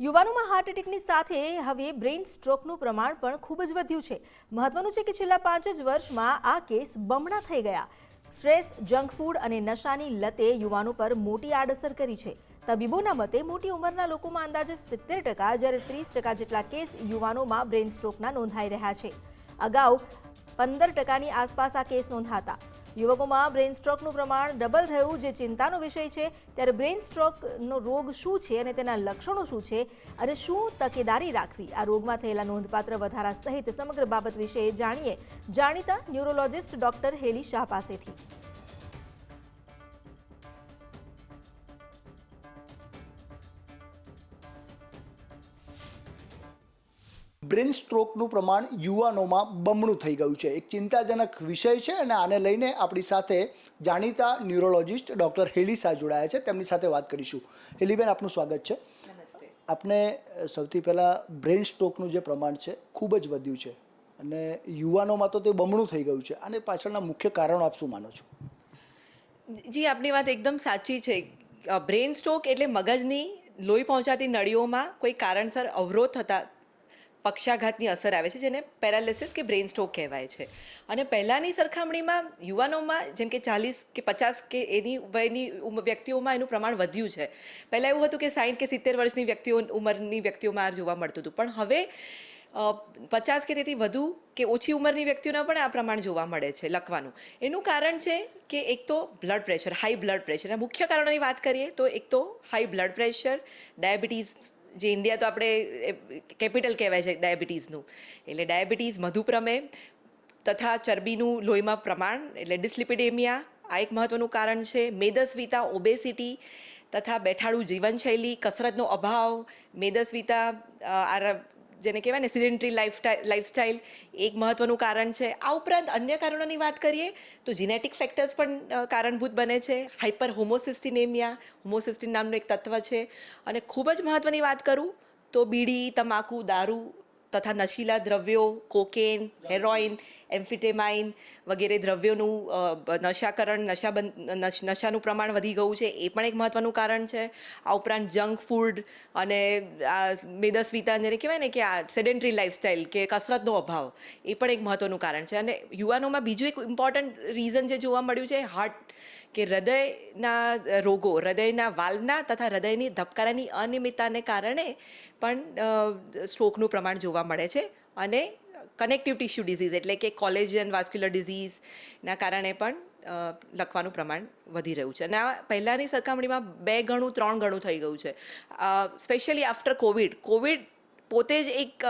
યુવાનોમાં હાર્ટ એટેકની સાથે હવે બ્રેઇન સ્ટ્રોકનું પ્રમાણ પણ ખૂબ જ વધ્યું છે. મહત્વનું છે કે છેલ્લા પાંચ જ વર્ષમાં આ કેસ બમણા થઈ ગયા. સ્ટ્રેસ, જંક ફૂડ અને નશાની લતે યુવાનો પર મોટી આડઅસર કરી છે. તબીબોના મતે મોટી ઉંમરના લોકોમાં અંદાજે સિત્તેર ટકા, જ્યારે ત્રીસ ટકા જેટલા કેસ યુવાનોમાં બ્રેઇન સ્ટ્રોકના નોંધાઈ રહ્યા છે. અગાઉ પંદર ટકાની આસપાસ આ કેસ નોંધાતા. યુવકોમાં બ્રેઇન સ્ટ્રોકનું પ્રમાણ ડબલ થયું, જે ચિંતાનો વિષય છે. ત્યારે બ્રેઇન સ્ટ્રોકનો રોગ શું છે અને તેના લક્ષણો શું છે અને શું તકેદારી રાખવી? આ રોગમાં થયેલા નોંધપાત્ર વધારા સહિત સમગ્ર બાબત વિશે જાણીએ. જાણીતા ન્યુરોલોજિસ્ટ ડોક્ટર હેલી શાહ પાસેથી. બ્રેન સ્ટ્રોકનું પ્રમાણ યુવાનોમાં બમણું થઈ ગયું છે. એક ચિંતાજનક વિષય છે અને આને લઈને આપણી સાથે જાણીતા ન્યુરોલોજિસ્ટ ડૉક્ટર હેલી શાહ જોડાયા છે. તેમની સાથે વાત કરીશું. હેલીબેન આપનું સ્વાગત છે. આપને સૌથી પહેલાં બ્રેન સ્ટ્રોકનું જે પ્રમાણ છે ખૂબ જ વધ્યું છે અને યુવાનોમાં તો તે બમણું થઈ ગયું છે. અને પાછળના મુખ્ય કારણો આપ શું માનો છો? જી આપની વાત એકદમ સાચી છે. બ્રેન સ્ટ્રોક એટલે મગજની લોહી પહોંચાતી નળીઓમાં કોઈ કારણસર અવરોધ થતા પક્ષાઘાતની અસર આવે છે, જેને પેરાલિસિસ કે બ્રેન સ્ટ્રોક કહેવાય છે. અને પહેલાંની સરખામણીમાં યુવાનોમાં જેમ કે ચાલીસ કે પચાસ કે એની વયની વ્યક્તિઓમાં એનું પ્રમાણ વધ્યું છે. પહેલાં એવું હતું કે સાઠ કે સિત્તેર વર્ષની વ્યક્તિઓ, ઉંમરની વ્યક્તિઓમાં જોવા મળતું હતું. પણ હવે પચાસ કે તેથી વધુ કે ઓછી ઉંમરની વ્યક્તિઓના પણ આ પ્રમાણ જોવા મળે છે, લખવાનું. એનું કારણ છે કે એક તો blood pressure high blood pressure મુખ્ય કારણોની વાત કરીએ તો એક તો હાઈ બ્લડ પ્રેશર ડાયાબિટીસ જે ઇન્ડિયા તો આપણે કેપિટલ કહેવાય છે ડાયાબિટીસનું. એટલે ડાયાબિટીસ, મધુપ્રમેહ તથા ચરબીનું લોહીમાં પ્રમાણ, એટલે ડિસ્લિપિડેમિયા, આ એક મહત્ત્વનું કારણ છે. મેદસ્વીતા, ઓબેસિટી તથા બેઠાડું જીવનશૈલી, કસરતનો અભાવ, મેદસ્વીતા આ જેને કહેવાય ને સિડેન્ટરી લાઈફસ્ટાઈલ લાઈફસ્ટાઈલ એક મહત્ત્વનું કારણ છે. આ ઉપરાંત અન્ય કારણોની વાત કરીએ, તો જીનેટિક ફેક્ટર્સ પણ કારણભૂત બને છે. હાઇપર હોમોસિસ્ટિનેમિયા હોમોસિસ્ટિન નામનું એક તત્વ છે. અને ખૂબ જ મહત્ત્વની વાત કરું તો બીડી, તમાકુ, દારૂ તથા નશીલા દ્રવ્યો, કોકેન, હેરોઇન, એમ્ફિટેમાઇન વગેરે દ્રવ્યોનું નશાકરણ, નશાબંધ નશાનું પ્રમાણ વધી ગયું છે, એ પણ એક મહત્ત્વનું કારણ છે. આ ઉપરાંત જંક ફૂડ અને, આ મેદસ્વીતા જેને કહેવાય ને કે આ સેડેન્ટરી લાઈફસ્ટાઈલ કે કસરતનો અભાવ, એ પણ એક મહત્ત્વનું કારણ છે. અને યુવાનોમાં બીજું એક ઇમ્પોર્ટન્ટ રીઝન જે જોવા મળ્યું છે, હાર્ટ, કે હૃદયના રોગો, હૃદયના વાલ્વના તથા હૃદયની ધબકારાની અનિયમિતતાને કારણે પણ સ્ટ્રોકનું પ્રમાણ જોવા મળે છે અને કનેક્ટિવ ટિશ્યુ ડિઝીઝ એટલે કે કોલેજિયન વાસ્ક્યુલર ડિઝીઝના કારણે પણ લખવાનું પ્રમાણ વધી રહ્યું છે. અને આ પહેલાંની સરખામણીમાં બે ગણું, ત્રણ ગણું થઈ ગયું છે. સ્પેશિયલી આફ્ટર કોવિડ કોવિડ પોતે જ એક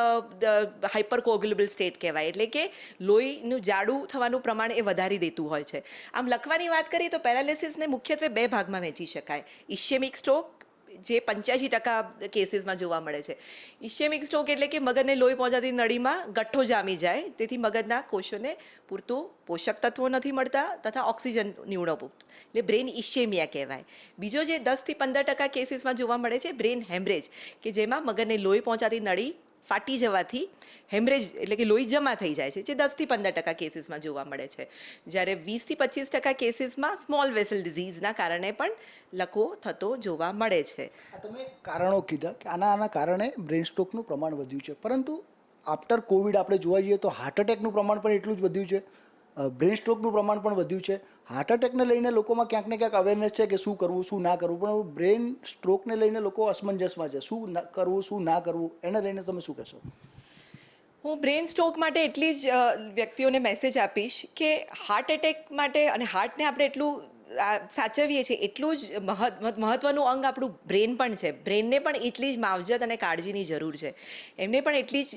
હાઇપર કોગ્યુલેબલ સ્ટેટ કહેવાય. એટલે કે લોહીનું જાડું થવાનું પ્રમાણ એ વધારી દેતું હોય છે. આમ લખવાની વાત કરીએ તો પેરાલિસિસને મુખ્યત્વે બે ભાગમાં વહેંચી શકાય. ઇશ્યમિક સ્ટ્રોક જે પંચ્યાસી ટકા કેસીસમાં જોવા મળે છે. ઇશ્યમિક સ્ટ્રોક એટલે કે મગજને લોહી પહોંચાતી નળીમાં ગઠ્ઠો જામી જાય, તેથી મગજના કોષોને પૂરતું પોષક તત્વો નથી મળતા તથા ઓક્સિજન ઉણપ એટલે બ્રેન ઇશ્યેમિયા કહેવાય. બીજો જે દસથી પંદર ટકા કેસીસમાં જોવા મળે છે બ્રેન હેમરેજ, કે જેમાં મગજને લોહી પહોંચાતી નળી ફાટી જવાથી હેમરેજ એટલે કે લોહી જમા થઈ જાય છે, જે દસથી પંદર ટકા કેસીસમાં જોવા મળે છે. જ્યારે વીસથી પચીસ ટકા કેસીસમાં સ્મોલ વેસલ ડિઝીઝના કારણે પણ લકવો થતો જોવા મળે છે. તમે કારણો કીધા કે આના આના કારણે બ્રેન સ્ટ્રોકનું પ્રમાણ વધ્યું છે. પરંતુ આફ્ટર કોવિડ આપણે જોવા જઈએ તો હાર્ટ એટેકનું પ્રમાણ પણ એટલું જ વધ્યું છે. બ્રેન સ્ટ્રોકનું પ્રમાણ પણ વધ્યું છે. હાર્ટ એટેકને લઈને લોકોમાં ક્યાંક ને ક્યાંક અવેરનેસ છે કે શું કરવું, શું ના કરવું, પણ બ્રેન સ્ટ્રોકને લઈને લોકો અસમંજસમાં છે. શું કરવું, શું ના કરવું, એને લઈને તમે શું કહેશો? હું બ્રેન સ્ટ્રોક માટે એટલી જ વ્યક્તિઓને મેસેજ આપીશ કે હાર્ટ એટેક માટે અને હાર્ટને આપણે એટલું સાચવીએ છીએ, એટલું જ મહત્- મહત્ત્વનું અંગ આપણું બ્રેન પણ છે. બ્રેનને પણ એટલી જ માવજત અને કાળજીની જરૂર છે. એમને પણ એટલી જ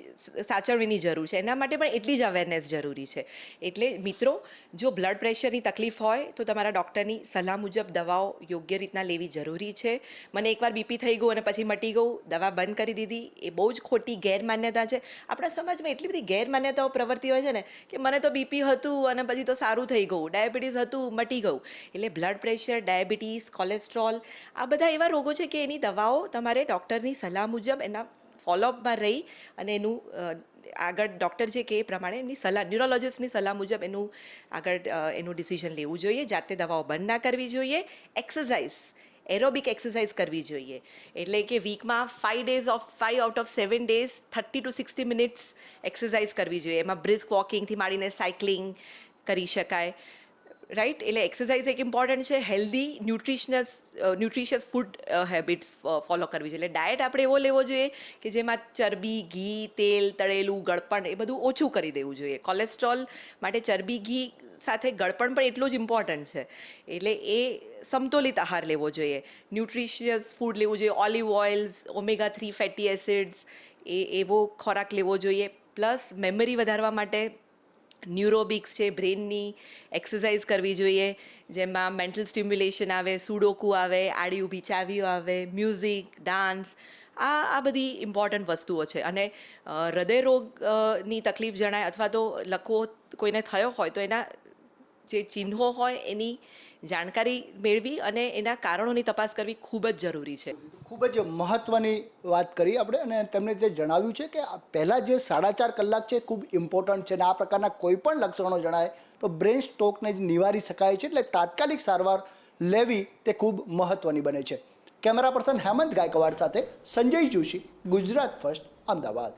સાચવણીની જરૂર છે. એના માટે પણ એટલી જ અવેરનેસ જરૂરી છે. એટલે મિત્રો, જો બ્લડ પ્રેશરની તકલીફ હોય, તો તમારા ડૉક્ટરની સલાહ મુજબ દવાઓ યોગ્ય રીતના લેવી જરૂરી છે. મને એકવાર બીપી થઈ ગયું અને પછી મટી ગયું, દવા બંધ કરી દીધી. એ બહુ જ ખોટી ગેરમાન્યતા છે. આપણા સમાજમાં એટલી બધી ગેરમાન્યતાઓ પ્રવર્તી હોય છે ને, કે મને તો બીપી હતું અને પછી તો સારું થઈ ગયું, ડાયાબિટીસ હતું, મટી ગયું. એટલે બ્લડ પ્રેશર ડાયાબિટીસ કોલેસ્ટ્રોલ આ બધા એવા રોગો છે કે એની દવાઓ તમારે ડૉક્ટરની સલાહ મુજબ એના ફોલોઅપમાં રહી અને એનું આગળ ડૉક્ટર જે કે એ પ્રમાણે એમની સલાહ ન્યુરોલોજિસ્ટની સલાહ મુજબ એનું આગળ એનું ડિસિઝન લેવું જોઈએ. જાતે દવાઓ બંધ ના કરવી જોઈએ. એક્સરસાઇઝ એરોબિક એક્સરસાઇઝ કરવી જોઈએ. એટલે કે વીકમાં five days of five out of seven days thirty to sixty minutes exercise કરવી જોઈએ. એમાં બ્રિસ્ક વોકિંગથી માંડીને સાયકલિંગ કરી શકાય. રાઈટ એટલે એક્સરસાઇઝ એક ઇમ્પોર્ટન્ટ છે. Healthy nutritious nutritious food habits follow કરવી જોઈએ. એટલે ડાયટ આપણે એવો લેવો જોઈએ કે જેમાં ચરબી, ઘી, તેલ, તળેલું, ગળપણ એ બધું ઓછું કરી દેવું જોઈએ. કોલેસ્ટ્રોલ માટે ચરબી, ઘી સાથે ગળપણ પણ એટલું જ ઇમ્પોર્ટન્ટ છે. એટલે એ સમતોલિત આહાર લેવો જોઈએ. ન્યુટ્રિશિયસ ફૂડ લેવું જોઈએ. Olive oils omega three fatty acids એ એવો ખોરાક લેવો જોઈએ. પ્લસ મેમરી વધારવા માટે ન્યુરોબિક્સ છે, બ્રેનની એક્સરસાઇઝ કરવી જોઈએ, જેમાં મેન્ટલ સ્ટિમ્યુલેશન આવે, સુડોકુ આવે, આડી ઊભી ચાવીઓ આવે, મ્યુઝિક, ડાન્સ, આ આ બધી ઇમ્પોર્ટન્ટ વસ્તુઓ છે. અને હૃદયરોગની હૃદય રોગ તકલીફ જણાય અથવા તો લખવો કોઈને થયો હોય તો એના જે ચિહ્નો હોય એની જાણકારી મેળવી અને એના કારણોની તપાસ કરવી ખૂબ જ જરૂરી છે. ખૂબ જ મહત્ત્વની વાત કરી આપણે અને તેમણે જે જણાવ્યું છે કે પહેલાં જે સાડા ચાર કલાક છે ખૂબ ઇમ્પોર્ટન્ટ છે અને આ પ્રકારના કોઈ પણ લક્ષણો જણાય તો બ્રેન સ્ટ્રોકને જ નિવારી શકાય છે એટલે તાત્કાલિક સારવાર લેવી તે ખૂબ મહત્ત્વની બને છે. કેમેરા પર્સન હેમંત ગાયકવાડ સાથે સંજય જોશી, ગુજરાત ફર્સ્ટ, અમદાવાદ.